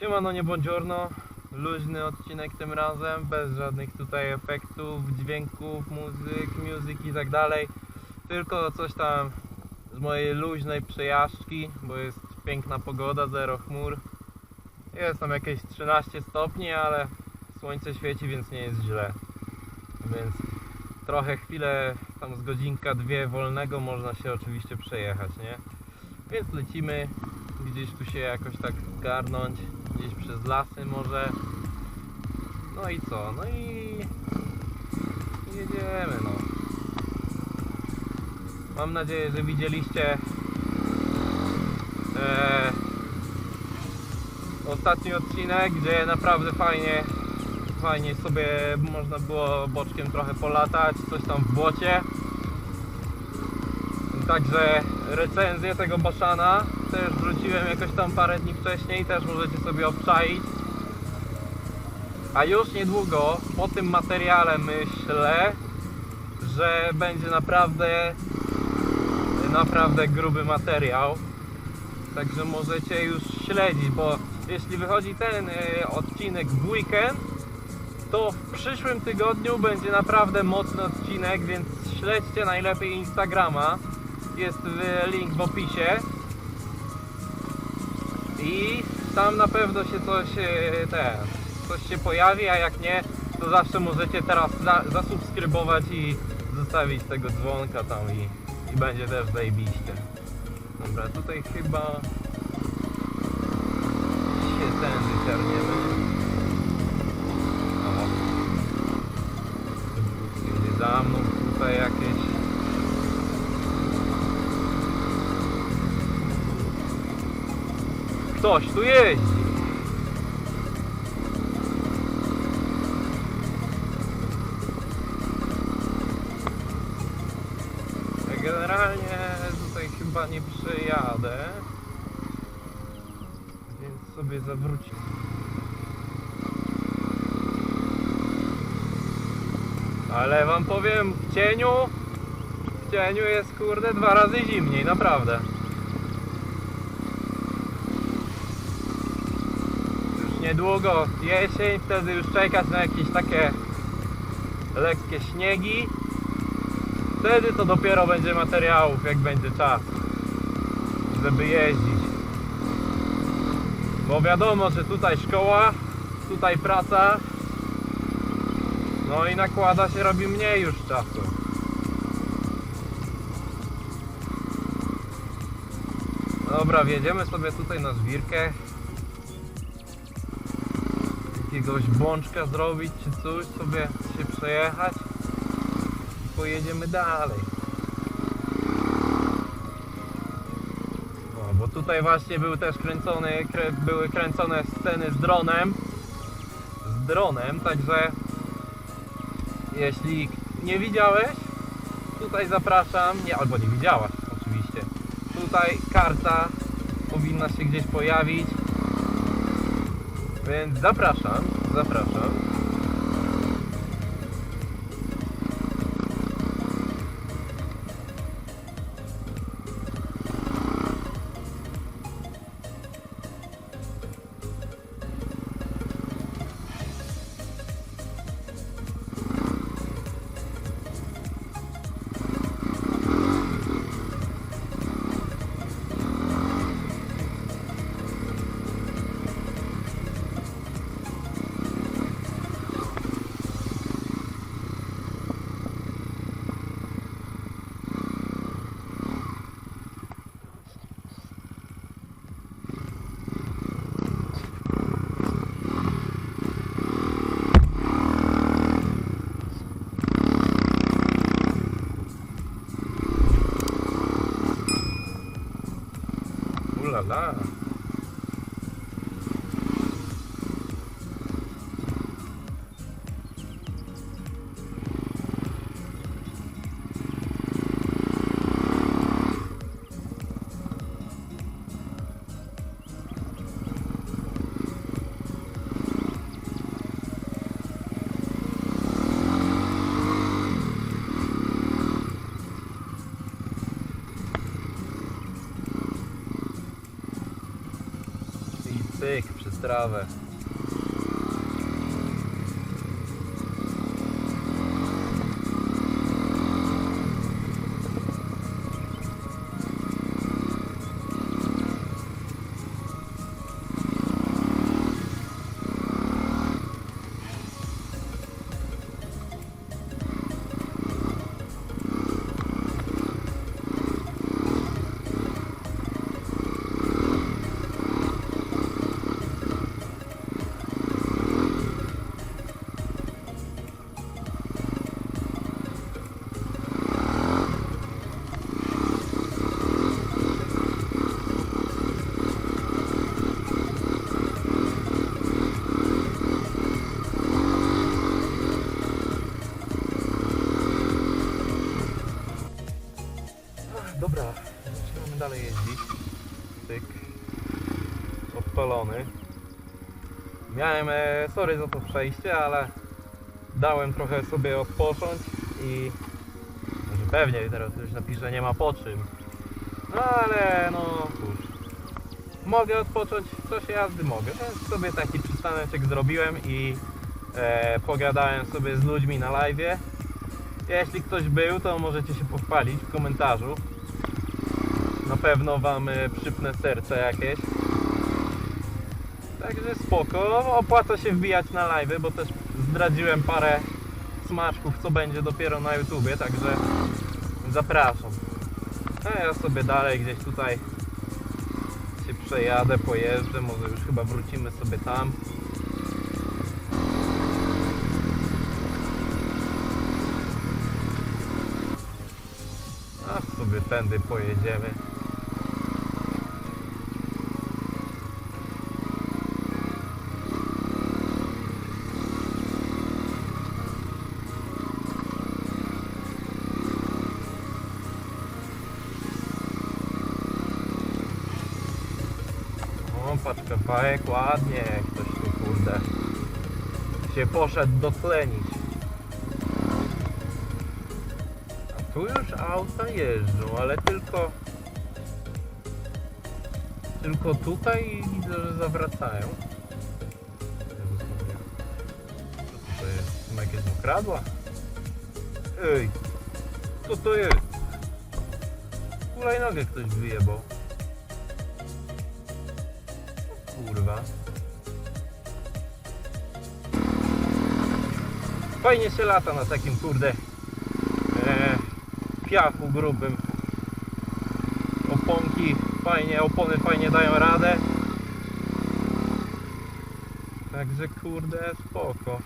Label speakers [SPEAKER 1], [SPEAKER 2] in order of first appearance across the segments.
[SPEAKER 1] Siemano, nie buongiorno. Luźny odcinek tym razem, bez żadnych tutaj efektów, dźwięków, muzyk, music i tak dalej. Tylko coś tam z mojej luźnej przejażdżki, bo jest piękna pogoda, zero chmur. Jest tam jakieś 13 stopni, ale słońce świeci, więc nie jest źle. Więc trochę chwilę, tam z godzinka, dwie wolnego można się oczywiście przejechać, nie? Więc lecimy gdzieś tu się jakoś tak garnąć, gdzieś przez lasy może. No i co? No i jedziemy no. Mam nadzieję, że widzieliście e, ostatni odcinek, gdzie naprawdę fajnie fajnie sobie można było boczkiem trochę polatać, coś tam w błocie. Także recenzję tego Baszana też wrzuciłem jakoś tam parę dni wcześniej, też możecie sobie obczaić. A już niedługo po tym materiale myślę, że będzie naprawdę naprawdę gruby materiał. Także możecie już śledzić, bo jeśli wychodzi ten y, odcinek w weekend, to w przyszłym tygodniu będzie naprawdę mocny odcinek, więc śledźcie najlepiej Instagrama. Jest link w opisie. I tam na pewno się coś y, ten, coś się pojawi, a jak nie, to zawsze możecie teraz za, zasubskrybować i zostawić tego dzwonka tam i, i będzie też zajebiście. Dobra, tutaj chyba się tędy ciarniemy. O. Jedzie za mną tutaj jakieś Ktoś tu jeździ. Generalnie tutaj chyba nie przejadę. Więc sobie zawrócę. Ale wam powiem, w cieniu, w cieniu jest kurde dwa razy zimniej, naprawdę. Niedługo jesień, wtedy już czekać na jakieś takie lekkie śniegi. Wtedy to dopiero będzie materiałów, jak będzie czas, żeby jeździć. Bo wiadomo, że tutaj szkoła, tutaj praca, no i nakłada się, robi mniej już czasu. Dobra, wjedziemy sobie tutaj na żwirkę. Jakiegoś bączka zrobić czy coś, sobie się przejechać. I pojedziemy dalej. O, bo tutaj właśnie był też kręcony, krę, były kręcone sceny z dronem. Z dronem, także jeśli nie widziałeś, tutaj zapraszam, nie, albo nie widziałaś oczywiście. Tutaj karta powinna się gdzieś pojawić. Więc zapraszam, zapraszam. ら Pyk, przez trawę. Dalej jeździć. Tyk. Odpalony. Miałem, e, sorry za to przejście, ale dałem trochę sobie odpocząć i że pewnie teraz już napiszę nie ma po czym. No ale no cóż. Mogę odpocząć czasie jazdy mogę, więc sobie taki przystaneczek zrobiłem i e, pogadałem sobie z ludźmi na live. Jeśli ktoś był, to możecie się pochwalić w komentarzu. Pewno Wam e, przypnę serce jakieś. Także spoko. Opłaca się wbijać na live, bo też zdradziłem parę smaczków, co będzie dopiero na YouTubie, także zapraszam. A ja sobie dalej gdzieś tutaj się przejadę, pojeżdżę, może już chyba wrócimy sobie tam. A sobie tędy pojedziemy. Patrz kawałek, ładnie, ktoś tu kurde się poszedł dotlenić. A tu już auta jeżdżą, ale tylko tylko tutaj widzę, że zawracają. Co to jest? Są jakieś ukradła? Ej, co to jest? Hulajnogę ktoś wyjebał. Kurwa. Fajnie się lata na takim kurde e, piachu grubym. Oponki fajnie, opony fajnie dają radę. Także kurde spoko.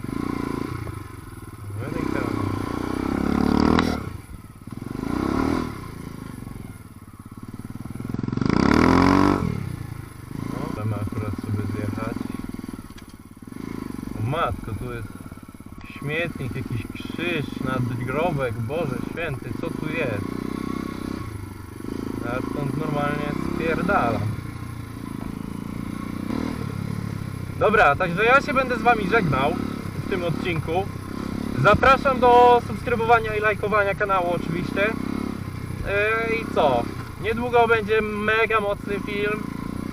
[SPEAKER 1] Matko, tu jest śmietnik, jakiś krzyż, nadgrobek, Boże Święty, co tu jest? Ja stąd normalnie spierdalam. Dobra, także ja się będę z Wami żegnał w tym odcinku. Zapraszam do subskrybowania i lajkowania kanału oczywiście. Yy, I co? Niedługo będzie mega mocny film.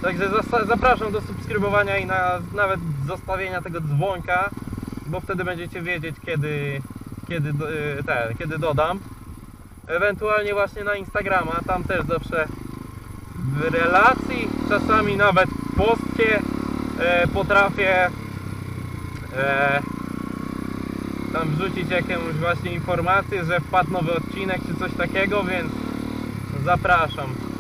[SPEAKER 1] Także zapraszam do subskrybowania i na, nawet zostawienia tego dzwonka, bo wtedy będziecie wiedzieć kiedy, kiedy, yy, ten, kiedy dodam. Ewentualnie właśnie na Instagrama, tam też zawsze w relacji, czasami nawet w postie e, potrafię e, tam wrzucić jakąś właśnie informację, że wpadł nowy odcinek czy coś takiego, więc zapraszam.